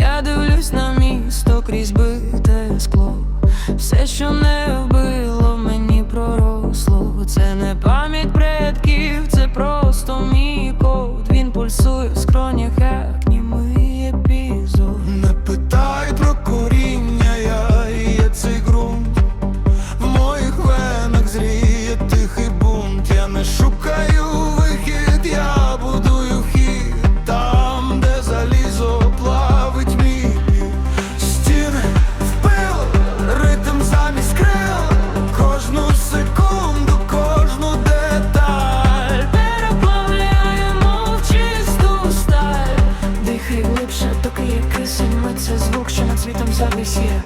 Я дивлюсь на місто крізь бите скло, все, що не вбило. Саме звук, що над світом завісє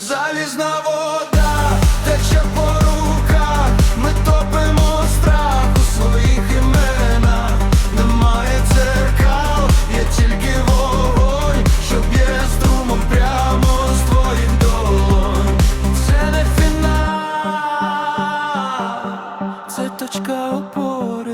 Залізна вода, тече по руках, ми топимо страх у своїх іменах, немає дзеркал, є тільки вогонь, що б'є струмом прямо з твоїх долонь. Це не фінал, це точка опори.